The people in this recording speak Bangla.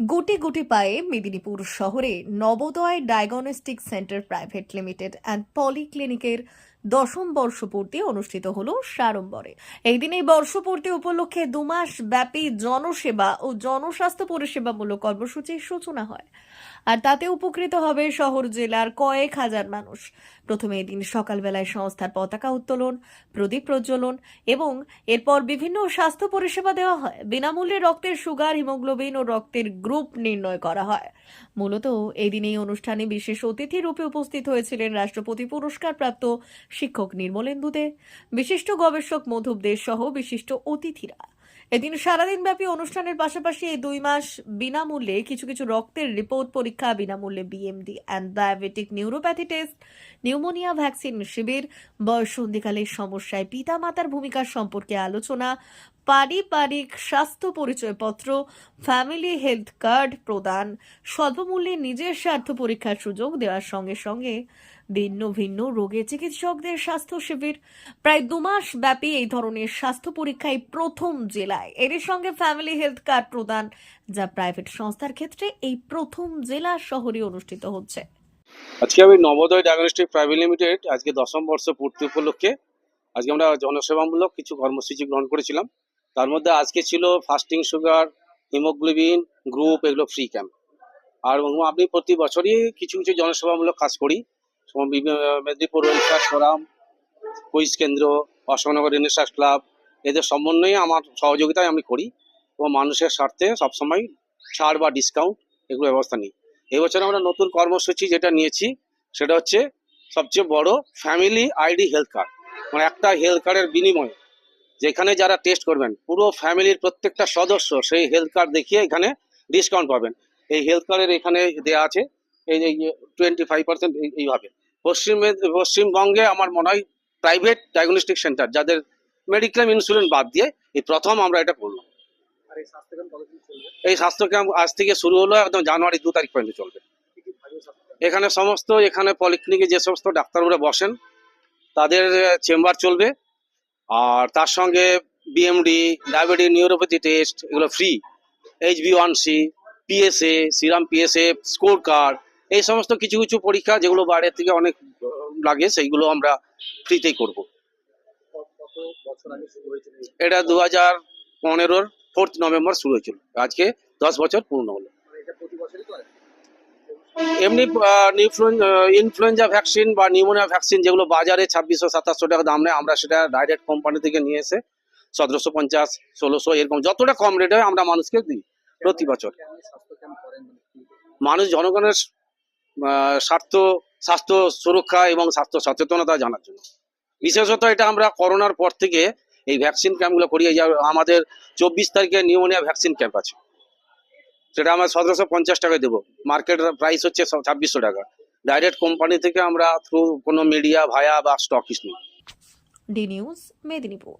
গুটি গুটি পায়ে মেদিনীপুর শহরে Navodaya diagnostic centre private limited and পলিক্লিনিকের দশম বর্ষপূর্তি অনুষ্ঠিত হলো সাড়ম্বরে। এই দিন এই বর্ষপূর্তি উপলক্ষে দুমাস ব্যাপী জনসেবা ও জনস্বাস্থ্য পরিষেবামূলক কর্মসূচির সূচনা হয়। আর তাতে উপকৃত হবে শহর জেলার কয়েক হাজার মানুষ। প্রথমে এদিন সকালবেলায় সংস্থার পতাকা উত্তোলন, প্রদীপ প্রজ্বলন এবং এরপর বিভিন্ন স্বাস্থ্য পরিষেবা দেওয়া হয়। বিনামূল্যে রক্তের সুগার, হিমোগ্লোবিন ও রক্তের গ্রুপ নির্ণয় করা হয়। মূলত এই দিন এই অনুষ্ঠানে বিশেষ অতিথি রূপে উপস্থিত হয়েছিলেন রাষ্ট্রপতি পুরস্কার প্রাপ্ত শিক্ষক নির্মলেন্দু দে বিশিষ্ট গবেষক মধুব দে সহ বিশিষ্ট অতিথিরা। এদিন সারাদিন ব্যাপী অনুষ্ঠানের পাশাপাশি এই দুই মাস বিনামূল্যে কিছু কিছু রক্তের রিপোর্ট পরীক্ষা, বিনামূল্যে BMD and diabetic neuropathy test pneumonia vaccine শিবির বয়সন্ধিকালের সমস্যায় পিতা মাতার ভূমিকা সম্পর্কে আলোচনা, পারিবারিক স্বাস্থ্য পরিচয়পত্র ফ্যামিলি হেলথ কার্ড প্রদান, স্বল্পমূল্যে নিজের স্বার্থ পরীক্ষার সুযোগ দেওয়ার সঙ্গে সঙ্গে ভিন্ন ভিন্ন রোগে চিকিৎসকদের স্বাস্থ্য শিবির। প্রায় দু মাস ব্যাপী এই ধরনের স্বাস্থ্য পরীক্ষায় প্রথম জেলায়। এর সঙ্গে ফ্যামিলি হেলথ কার্ড প্রদান, যা প্রাইভেট সংস্থার ক্ষেত্রে এই প্রথম জেলা শহরে অনুষ্ঠিত হচ্ছে। আজকে আমি নবোদয় ডায়াগনস্টিক প্রাইভেট লিমিটেড, আজকে দশম বর্ষ পূর্তি উপলক্ষে আজকে আমরা জনসেবামূলক কিছু কর্মসূচি গ্রহণ করেছিলাম। তার মধ্যে আজকে ছিল ফাস্টিং সুগার, হিমোগ্লোবিন, গ্রুপ, এগুলো ফ্রি ক্যাম্প। আর আমি প্রতি বছরই কিছু কিছু জনসেবামূলক কাজ করি। মেদিনীপুর ওয়েলফেয়ার ফোরাম কুইজ কেন্দ্র, অশোকনগর রেনেসাস ক্লাব, এদের সমন্বয়ে আমার সহযোগিতায় আমি করি এবং মানুষের স্বার্থে সবসময় ছাড় বা ডিসকাউন্ট এগুলো ব্যবস্থা নিই। এবছর আমরা নতুন কর্মসূচি যেটা নিয়েছি, সেটা হচ্ছে সবচেয়ে বড় ফ্যামিলি আইডি হেলথ কার্ড মানে একটা হেলথ কার্ডের বিনিময়ে যেখানে যারা টেস্ট করবেন, পুরো ফ্যামিলির প্রত্যেকটা সদস্য সেই হেলথ কার্ড দেখিয়ে এখানে ডিসকাউন্ট পাবেন। এই হেলথ কার্ডের এখানে দেওয়া আছে এই যে টোয়েন্টি ফাইভ পার্সেন্ট এইভাবে পশ্চিম পশ্চিমবঙ্গে আমার মনে হয় প্রাইভেট ডায়াগনস্টিক সেন্টার যাদের মেডিক্লেম ইন্স্যুরেন্স বাদ দিয়ে এই প্রথম আমরা এটা করলাম। এই স্বাস্থ্য ক্যাম্প আজ থেকে শুরু হলো একদম জানুয়ারি দু তারিখ পর্যন্ত চলবে। এখানে সমস্ত এখানে পলিক্লিনিকে যে সমস্ত ডাক্তারবাবুরা বসেন তাদের চেম্বার চলবে। আর তার সঙ্গে বিএমডি ডায়াবেটিক নিউরোপ্যাথি টেস্ট এগুলো free H B one C PSA serum PSA score card এই সমস্ত কিছু কিছু পরীক্ষা যেগুলো বাইরের থেকে অনেক লাগে, সেইগুলো আমরা ফ্রিতেই করব? এটা দু হাজার পনেরোর ফোর্থ নভেম্বর শুরু হয়েছিল। আজকে দশ বছর পূর্ণ হলো। মানে এমনি ইনফ্লুয়েঞ্জা ভ্যাকসিন বা নিউমোনিয়া ভ্যাকসিন যেগুলো বাজারে ছাব্বিশশো, সাতাশশো টাকা দাম নেয়, আমরা সেটা ডাইরেক্ট কোম্পানি থেকে নিয়ে এসে সতেরোশো, পঞ্চাশ, ষোলোশো, এরকম যতটা কম রেটে হয়, আমরা মানুষকে দিই প্রতি বছর। মানে মানুষ, জনগণের স্বার্থ, স্বাস্থ্য সুরক্ষা এবং স্বাস্থ্য সচেতনতা জানার জন্য। বিশেষত এটা আমরা করোনার পর থেকে এই ভ্যাকসিন ক্যাম্পগুলো করি আমাদের চব্বিশ তারিখে নিউমোনিয়া ভ্যাকসিন ক্যাম্প আছে। সেটা আমরা সতেরোশো পঞ্চাশ টাকায় দেবো। মার্কেট প্রাইস হচ্ছে ছাব্বিশশো টাকা। ডাইরেক্ট কোম্পানি থেকে আমরা থ্রু কোনো মিডিয়া ভায়া বা স্টকিস নিই। নিউজ, মেদিনীপুর।